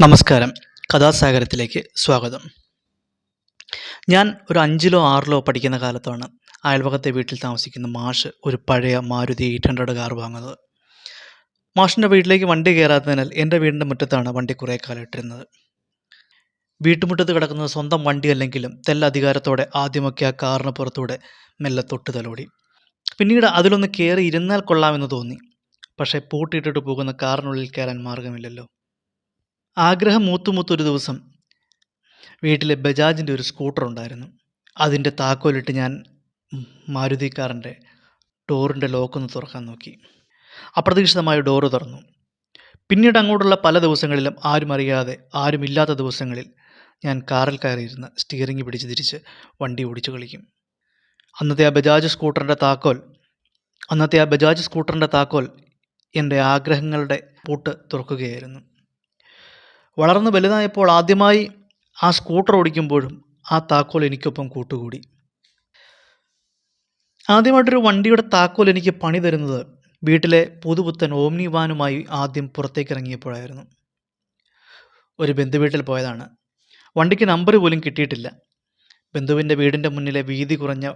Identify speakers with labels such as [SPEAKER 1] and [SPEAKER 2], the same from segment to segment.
[SPEAKER 1] നമസ്കാരം. കഥാസാഗരത്തിലേക്ക് സ്വാഗതം. ഞാൻ ഒരു അഞ്ചിലോ ആറിലോ പഠിക്കുന്ന കാലത്താണ് അയൽവകത്തെ വീട്ടിൽ താമസിക്കുന്ന മാഷ് ഒരു പഴയ മാരുതി എയ്റ്റ് ഹൺഡ്രഡ് കാർ വാങ്ങുന്നത്. മാഷിന്റെ വീട്ടിലേക്ക് വണ്ടി കയറാത്തതിനാൽ എന്റെ വീടിന്റെ മുറ്റത്താണ് വണ്ടി കുറേ കാലം ഇട്ടിരുന്നത്. വീട്ടുമുറ്റത്ത് കിടക്കുന്നത് സ്വന്തം വണ്ടി അല്ലെങ്കിലും തെല്ല അധികാരത്തോടെ ആദ്യമൊക്കെ ആ കാറിന് പുറത്തൂടെ മെല്ലെ തൊട്ട് തലോടി. പിന്നീട് അതിലൊന്ന് കയറി ഇരുന്നാൽ കൊള്ളാമെന്ന് തോന്നി. പക്ഷേ പൂട്ടിയിട്ടിട്ട് പോകുന്ന കാറിനുള്ളിൽ കയറാൻ മാർഗമില്ലല്ലോ. ആഗ്രഹം മൂത്തുമൂത്തൊരു ദിവസം വീട്ടിലെ ബജാജിന്റെ ഒരു സ്കൂട്ടർ ഉണ്ടായിരുന്നു അതിന്റെ താക്കോലിട്ട് ഞാൻ മാരുതി ഡോറിന്റെ ലോക്കൊന്ന് തുറക്കാൻ നോക്കി. അപ്രതീക്ഷിതമായ ഡോറ് തുറന്നു. പിന്നീട് അങ്ങോട്ടുള്ള പല ദിവസങ്ങളിലും ആരും അറിയാതെ ആരുമില്ലാത്ത ദിവസങ്ങളിൽ ഞാൻ കാറിൽ കയറിയിരുന്ന് സ്റ്റിയറിംഗ് പിടിച്ച് തിരിച്ച് വണ്ടി ഓടിച്ചു കളിക്കും. അന്നത്തെ ആ ബജാജ് സ്കൂട്ടറിന്റെ താക്കോൽ അന്നത്തെ ആ ബജാജ് സ്കൂട്ടറിന്റെ താക്കോൽ എന്റെ ആഗ്രഹങ്ങളുടെ പൂട്ട് തുറക്കുകയായിരുന്നു. വളർന്ന് വലുതായപ്പോൾ ആദ്യമായി ആ സ്കൂട്ടർ ഓടിക്കുമ്പോഴും ആ താക്കോൽ എനിക്കൊപ്പം കൂട്ടുകൂടി. ആദ്യമായിട്ടൊരു വണ്ടിയുടെ താക്കോൽ എനിക്ക് പണി തരുന്നത് വീട്ടിലെ പുതുപുത്തൻ ഓംനി വാനുമായി ആദ്യം പുറത്തേക്ക് ഇറങ്ങിയപ്പോഴായിരുന്നു ഒരു ബന്ധുവീട്ടിൽ പോയതാണ്. വണ്ടിക്ക് നമ്പർ പോലും കിട്ടിയിട്ടില്ല. ബന്ധുവിന്റെ വീടിന്റെ മുന്നിലെ വീതി കുറഞ്ഞ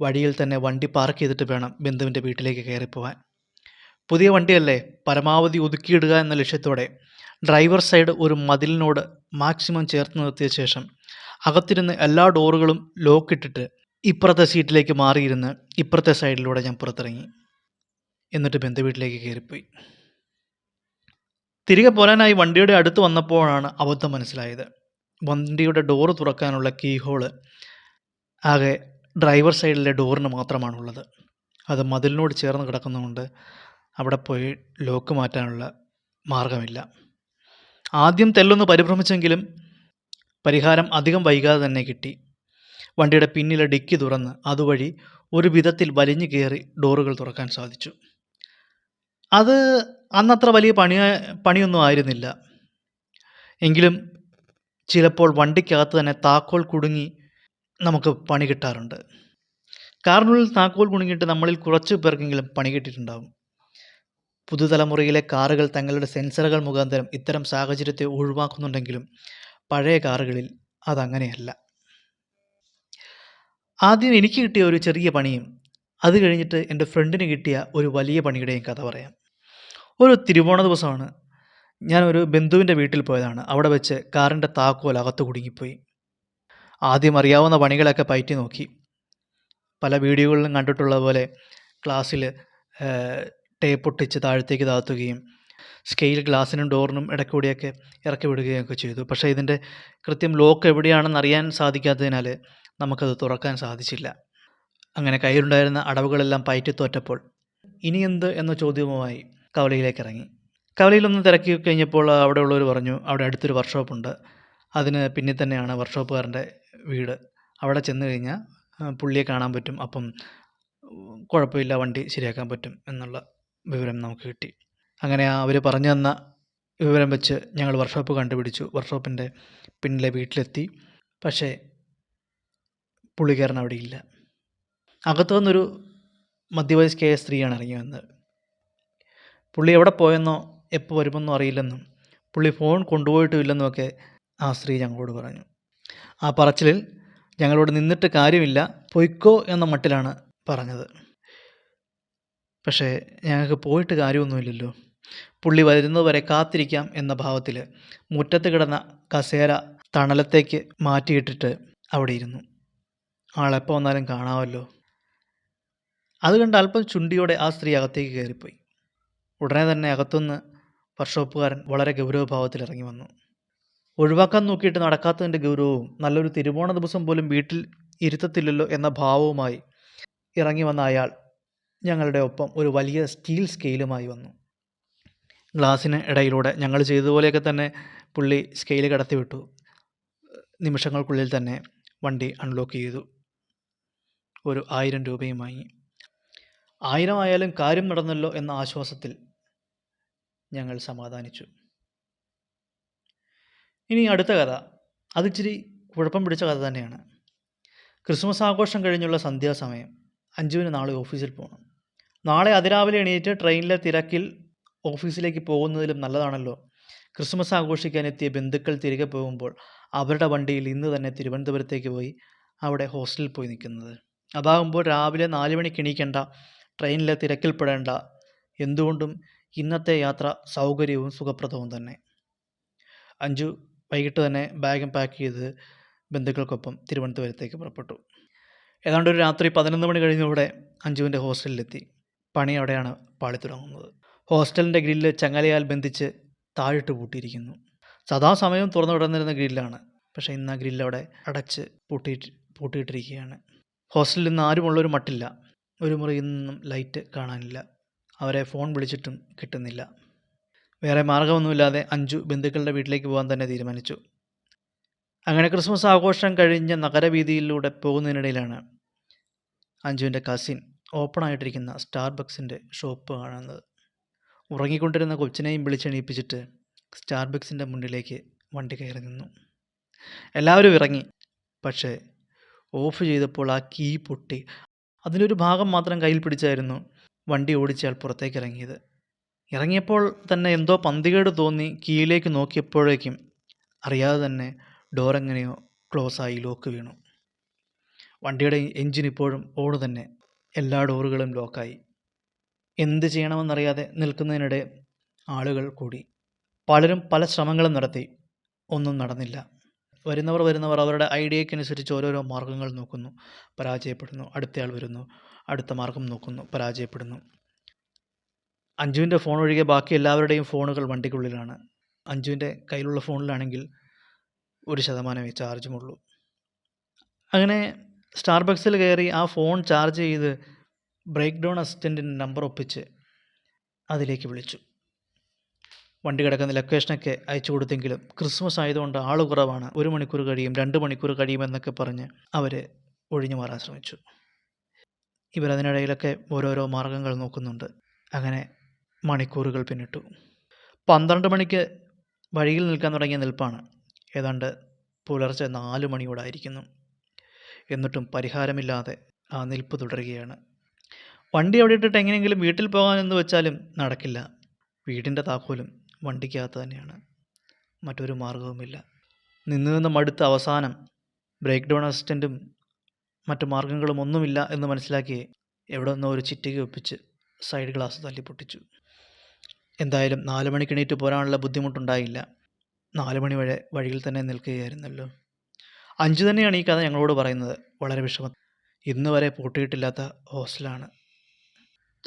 [SPEAKER 1] വഴിയിൽ തന്നെ വണ്ടി പാർക്ക് ചെയ്തിട്ട് വേണം ബന്ധുവിന്റെ വീട്ടിലേക്ക് കയറിപ്പോവാൻ. പുതിയ വണ്ടിയല്ലേ പരമാവധി ഒതുക്കിയിടുക എന്ന ലക്ഷ്യത്തോടെ ഡ്രൈവർ സൈഡ് ഒരു മതിലിനോട് മാക്സിമം ചേർത്ത് നിർത്തിയ ശേഷം അകത്തിരുന്ന് എല്ലാ ഡോറുകളും ലോക്കിട്ടിട്ട് ഇപ്പുറത്തെ സീറ്റിലേക്ക് മാറിയിരുന്ന് ഇപ്പുറത്തെ സൈഡിലൂടെ ഞാൻ പുറത്തിറങ്ങി. എന്നിട്ട് ബന്ധുവീട്ടിലേക്ക് കയറിപ്പോയി. തിരികെ പോരാനായി വണ്ടിയുടെ അടുത്ത് വന്നപ്പോഴാണ് അബദ്ധം മനസ്സിലായത്. വണ്ടിയുടെ ഡോറ് തുറക്കാനുള്ള കീ ഹോൾ ആകെ ഡ്രൈവർ സൈഡിലെ ഡോറിന് മാത്രമാണുള്ളത്. അത് മതിലിനോട് ചേർന്ന് കിടക്കുന്നതുകൊണ്ട് അവിടെ പോയി ലോക്ക് മാറ്റാനുള്ള മാർഗമില്ല ആദ്യം തെല്ലൊന്ന് പരിഭ്രമിച്ചെങ്കിലും പരിഹാരം അധികം വൈകാതെ തന്നെ കിട്ടി. വണ്ടിയുടെ പിന്നിലെ ഡിക്കി തുറന്ന് അതുവഴി ഒരു വിധത്തിൽ വലിഞ്ഞു കയറി ഡോറുകൾ തുറക്കാൻ സാധിച്ചു. അത് അന്നത്ര വലിയ പണി പണിയൊന്നും ആയിരുന്നില്ല. എങ്കിലും ചിലപ്പോൾ വണ്ടിക്കകത്ത് തന്നെ താക്കോൽ കുടുങ്ങി നമുക്ക് പണി കിട്ടാറുണ്ട്. കാറിനുള്ളിൽ താക്കോൽ കുടുങ്ങിയിട്ട് നമ്മളിൽ കുറച്ച് പേർക്കെങ്കിലും പണി കിട്ടിയിട്ടുണ്ടാവും. പുതുതലമുറയിലെ കാറുകൾ തങ്ങളുടെ സെൻസറുകൾ മുഖാന്തരം ഇത്തരം സാഹചര്യത്തെ ഒഴിവാക്കുന്നുണ്ടെങ്കിലും പഴയ കാറുകളിൽ അതങ്ങനെയല്ല. ആദ്യം എനിക്ക് കിട്ടിയ ഒരു ചെറിയ പണിയും അത് കഴിഞ്ഞിട്ട് എന്റെ ഫ്രണ്ടിന് കിട്ടിയ ഒരു വലിയ പണിയുടെയും കഥ പറയാം. ഒരു തിരുവോണ ദിവസമാണ്. ഒരു ബന്ധുവിന്റെ വീട്ടിൽ പോയതാണ്. അവിടെ വെച്ച് കാറിന്റെ താക്കോൽ അകത്ത് കുടുങ്ങിപ്പോയി. ആദ്യം അറിയാവുന്ന പണികളൊക്കെ പയറ്റി നോക്കി. പല വീഡിയോകളിലും കണ്ടിട്ടുള്ള പോലെ ക്ലാസ്സിൽ ടേപ്പ് ഒട്ടിച്ച് താഴത്തേക്ക് താത്തുകയും സ്കെയിൽ ഗ്ലാസ്സിനും ഡോറിനും ഇടയ്ക്കൂടിയൊക്കെ ഇറക്കി വിടുകയൊക്കെ ചെയ്തു. പക്ഷേ ഇതിന്റെ കൃത്യം ലോക്ക് എവിടെയാണെന്ന് അറിയാൻ സാധിക്കാത്തതിനാൽ നമുക്കത് തുറക്കാൻ സാധിച്ചില്ല. അങ്ങനെ കയ്യിലുണ്ടായിരുന്ന അടവുകളെല്ലാം പയറ്റി തോറ്റപ്പോൾ ഇനി എന്ത് എന്ന ചോദ്യവുമായി കവലയിലേക്ക് ഇറങ്ങി. കവലയിലൊന്ന് തിരക്കി കഴിഞ്ഞപ്പോൾ അവിടെ ഉള്ളവർ പറഞ്ഞു അവിടെ അടുത്തൊരു വർക്ക്ഷോപ്പുണ്ട് അതിന് പിന്നിൽ തന്നെയാണ് വർക്ക്ഷോപ്പുകാരന്റെ വീട്. അവിടെ ചെന്ന് കഴിഞ്ഞാൽ പുള്ളിയെ കാണാൻ പറ്റും. അപ്പം കുഴപ്പമില്ല വണ്ടി ശരിയാക്കാൻ പറ്റും എന്നുള്ള വിവരം നമുക്ക് കിട്ടി. അങ്ങനെ അവർ പറഞ്ഞു തന്ന വിവരം വെച്ച് ഞങ്ങൾ വർക്ക്ഷോപ്പ് കണ്ടുപിടിച്ചു. വർക്ക്ഷോപ്പിന്റെ പിന്നിലെ വീട്ടിലെത്തി. പക്ഷേ പുള്ളിക്കാരൻ അവിടെ ഇല്ല. അകത്തു നിന്നൊരു മധ്യവയസ്കയായ സ്ത്രീയാണ് ഇറങ്ങി വന്നത്. പുള്ളി എവിടെ പോയെന്നോ എപ്പോൾ വരുമെന്നോ അറിയില്ലെന്നും പുള്ളി ഫോൺ കൊണ്ടുപോയിട്ടുമില്ലെന്നും ഒക്കെ ആ സ്ത്രീ ഞങ്ങളോട് പറഞ്ഞു. ആ പറച്ചിലിൽ ഞങ്ങളോട് നിന്നിട്ട് കാര്യമില്ല പൊയ്ക്കോ എന്ന മട്ടിലാണ് പറഞ്ഞത്. പക്ഷേ ഞങ്ങൾക്ക് പോയിട്ട് കാര്യമൊന്നുമില്ലല്ലോ. പുള്ളി വരുന്നതുവരെ കാത്തിരിക്കാം എന്ന ഭാവത്തിൽ മുറ്റത്ത് കിടന്ന കസേര തണലത്തേക്ക് മാറ്റിയിട്ടിട്ട് അവിടെ ഇരുന്നു. ആളെപ്പോൾ വന്നാലും കാണാമല്ലോ അത് കണ്ട് അല്പം ചുണ്ടിയോടെ ആ സ്ത്രീ അകത്തേക്ക് കയറിപ്പോയി. ഉടനെ തന്നെ അകത്തുനിന്ന് വർക്ക്ഷോപ്പുകാരൻ വളരെ ഗൗരവഭാവത്തിൽ ഇറങ്ങി വന്നു. ഒഴിവാക്കാൻ നോക്കിയിട്ട് നടക്കാത്തതിന്റെ ഗൗരവവും നല്ലൊരു തിരുവോണ ദിവസം പോലും വീട്ടിൽ ഇരുത്തത്തില്ലല്ലോ എന്ന ഭാവവുമായി ഇറങ്ങി വന്ന അയാൾ ഞങ്ങളുടെ ഒപ്പം ഒരു വലിയ സ്റ്റീൽ സ്കെയിലുമായി വന്നു. ഗ്ലാസ്സിന് ഇടയിലൂടെ ഞങ്ങൾ ചെയ്തതുപോലെയൊക്കെ തന്നെ പുള്ളി സ്കെയിൽ കടത്തിവിട്ടു. നിമിഷങ്ങൾക്കുള്ളിൽ തന്നെ വണ്ടി അൺലോക്ക് ചെയ്തു. ഒരു ആയിരം രൂപയും വാങ്ങി ആയിരം ആയാലും കാര്യം നടന്നല്ലോ എന്ന ആശ്വാസത്തിൽ ഞങ്ങൾ സമാധാനിച്ചു. ഇനി അടുത്ത കഥ. അതിച്ചിരി കുഴപ്പം പിടിച്ച കഥ തന്നെയാണ്. ക്രിസ്മസ് ആഘോഷം കഴിഞ്ഞുള്ള സന്ധ്യാസമയം. അഞ്ചുവിന് നാളെ ഓഫീസിൽ പോകണം നാളെ അതിരാവിലെ എണീറ്റ് ട്രെയിനിലെ തിരക്കിൽ ഓഫീസിലേക്ക് പോകുന്നതിലും നല്ലതാണല്ലോ. ക്രിസ്മസ് ആഘോഷിക്കാൻ എത്തിയ ബന്ധുക്കൾ തിരികെ പോകുമ്പോൾ അവരുടെ വണ്ടിയിൽ ഇന്ന് തന്നെ തിരുവനന്തപുരത്തേക്ക് പോയി അവിടെ ഹോസ്റ്റലിൽ പോയി നിൽക്കുന്നത്. അതാകുമ്പോൾ രാവിലെ നാല് മണിക്ക് എണീക്കേണ്ട ട്രെയിനിലെ തിരക്കിൽപ്പെടേണ്ട. എന്തുകൊണ്ടും ഇന്നത്തെ യാത്ര സൗകര്യവും സുഖപ്രദവും തന്നെ. അഞ്ചു വൈകിട്ട് തന്നെ ബാഗും പാക്ക് ചെയ്ത് ബന്ധുക്കൾക്കൊപ്പം തിരുവനന്തപുരത്തേക്ക് പുറപ്പെട്ടു. ഏതാണ്ട് ഒരു രാത്രി പതിനൊന്ന് മണി കഴിഞ്ഞതോടെ അഞ്ജുവിന്റെ ഹോസ്റ്റലിലെത്തി. പണി അവിടെയാണ് പാളി തുടങ്ങുന്നത് ഹോസ്റ്റലിന്റെ ഗ്രില്ല് ചങ്ങലയാൽ ബന്ധിച്ച് താഴിട്ട് പൂട്ടിയിരിക്കുന്നു. സദാസമയം തുറന്നു വിടന്നിരുന്ന ഗ്രില്ലാണ്. പക്ഷേ ഇന്ന് ആ ഗ്രില്ല് അവിടെ അടച്ച് പൂട്ടിയിട്ട് പൂട്ടിയിട്ടിരിക്കുകയാണ്. ഹോസ്റ്റലിൽ നിന്ന് ആരുമുള്ളൊരു മട്ടില്ല. ഒരു മുറിയിൽ നിന്നും ലൈറ്റ് കാണാനില്ല. അവരെ ഫോൺ വിളിച്ചിട്ടും കിട്ടുന്നില്ല. വേറെ മാർഗമൊന്നുമില്ലാതെ അഞ്ചു ബന്ധുക്കളുടെ വീട്ടിലേക്ക് പോകാൻ തന്നെ തീരുമാനിച്ചു. അങ്ങനെ ക്രിസ്മസ് ആഘോഷം കഴിഞ്ഞ നഗരവീതിയിലൂടെ പോകുന്നതിനിടയിലാണ് അഞ്ജുവിന്റെ കസിൻ ഓപ്പണായിട്ടിരിക്കുന്ന സ്റ്റാർബക്സിന്റെ ഷോപ്പ് കാണുന്നത്. ഉറങ്ങിക്കൊണ്ടിരുന്ന കൊച്ചിനെയും വിളിച്ചെണീപ്പിച്ചിട്ട് സ്റ്റാർബക്സിന്റെ മുന്നിലേക്ക് വണ്ടി കയറി നിന്നു. എല്ലാവരും ഇറങ്ങി. പക്ഷേ ഓഫ് ചെയ്തപ്പോൾ ആ കീ പൊട്ടി. അതിനൊരു ഭാഗം മാത്രം കയ്യിൽ പിടിച്ചായിരുന്നു വണ്ടി ഓടിച്ചാൽ പുറത്തേക്ക് ഇറങ്ങിയത് ഇറങ്ങിയപ്പോൾ തന്നെ എന്തോ പന്തികേട് തോന്നി കീയിലേക്ക് നോക്കിയപ്പോഴേക്കും അറിയാതെ തന്നെ ഡോർ എങ്ങനെയോ ക്ലോസ് ആയി ലോക്ക് വീണു. വണ്ടിയുടെ എഞ്ചിൻ ഇപ്പോഴും ഓട് തന്നെ എല്ലാ ഡോറുകളും ലോക്കായി. എന്ത് ചെയ്യണമെന്നറിയാതെ നിൽക്കുന്നതിനിടെ ആളുകൾ കൂടി. പലരും പല ശ്രമങ്ങളും നടത്തി. ഒന്നും നടന്നില്ല. വരുന്നവർ വരുന്നവർ അവരുടെ ഐഡിയക്കനുസരിച്ച് ഓരോരോ മാർഗങ്ങൾ നോക്കുന്നു. പരാജയപ്പെടുന്നു. അടുത്തയാൾ വരുന്നു. അടുത്ത മാർഗം നോക്കുന്നു. പരാജയപ്പെടുന്നു. അഞ്ജുവിന്റെ ഫോൺ ഒഴികെ ബാക്കി എല്ലാവരുടെയും ഫോണുകൾ വണ്ടിക്കുള്ളിലാണ്. അഞ്ജുവിന്റെ കയ്യിലുള്ള ഫോണിലാണെങ്കിൽ ഒരു ശതമാനമേ ചാർജുമുള്ളൂ. അങ്ങനെ സ്റ്റാർബക്സിൽ കയറി ആ ഫോൺ ചാർജ് ചെയ്ത് ബ്രേക്ക് ഡൗൺ അസിസ്റ്റന്റിന്റെ നമ്പർ ഒപ്പിച്ച് അതിലേക്ക് വിളിച്ചു. വണ്ടി കിടക്കുന്ന ലൊക്കേഷനൊക്കെ അയച്ചു കൊടുത്തെങ്കിലും ക്രിസ്മസ് ആയതുകൊണ്ട് ആൾ കുറവാണ്. ഒരു മണിക്കൂർ കഴിയും രണ്ട് മണിക്കൂർ കഴിയുമെന്നൊക്കെ പറഞ്ഞ് അവർ ഒഴിഞ്ഞു മാറാൻ ശ്രമിച്ചു. ഇവരതിനിടയിലൊക്കെ ഓരോരോ മാർഗങ്ങൾ നോക്കുന്നുണ്ട്. അങ്ങനെ മണിക്കൂറുകൾ പിന്നിട്ടു. പന്ത്രണ്ട് മണിക്ക് വഴിയിൽ നിൽക്കാൻ തുടങ്ങിയ നിൽപ്പാണ്. ഏതാണ്ട് പുലർച്ചെ നാല് മണിയോടായിരിക്കുന്നു. എന്നിട്ടും പരിഹാരമില്ലാതെ ആ നിൽപ്പ് തുടരുകയാണ്. വണ്ടി അവിടെ ഇട്ടിട്ട് എങ്ങനെയെങ്കിലും വീട്ടിൽ പോകാനെന്ന് വെച്ചാലും നടക്കില്ല. വീടിന്റെ താക്കോലും വണ്ടിക്കകത്ത് തന്നെയാണ്. മറ്റൊരു മാർഗവുമില്ല നിന്ന് നിന്ന് മടുത്ത അവസാനം ബ്രേക്ക് ഡൗൺ അസിസ്റ്റന്റും മറ്റു മാർഗങ്ങളും ഒന്നുമില്ല എന്ന് മനസ്സിലാക്കി എവിടെ നിന്നോ ഒരു ചിറ്റിക ഒപ്പിച്ച് സൈഡ് ഗ്ലാസ് തല്ലി പൊട്ടിച്ചു. എന്തായാലും നാല് മണിക്ക് എണീറ്റ് പോരാനുള്ള ബുദ്ധിമുട്ടുണ്ടായില്ല. നാല് മണി വരെ വഴിയിൽ തന്നെ നിൽക്കുകയായിരുന്നല്ലോ. അഞ്ചു തന്നെയാണ് ഈ കഥ ഞങ്ങളോട് പറയുന്നത്. വളരെ വിഷമം. ഇന്ന് വരെ പൂട്ടിയിട്ടില്ലാത്ത ഹോസ്റ്റലാണ്.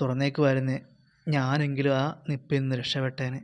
[SPEAKER 1] തുറന്നേക്ക് വരുന്നേ ഞാനെങ്കിലും ആ നിപ്പിൽ നിന്ന് രക്ഷപ്പെട്ടേനെ.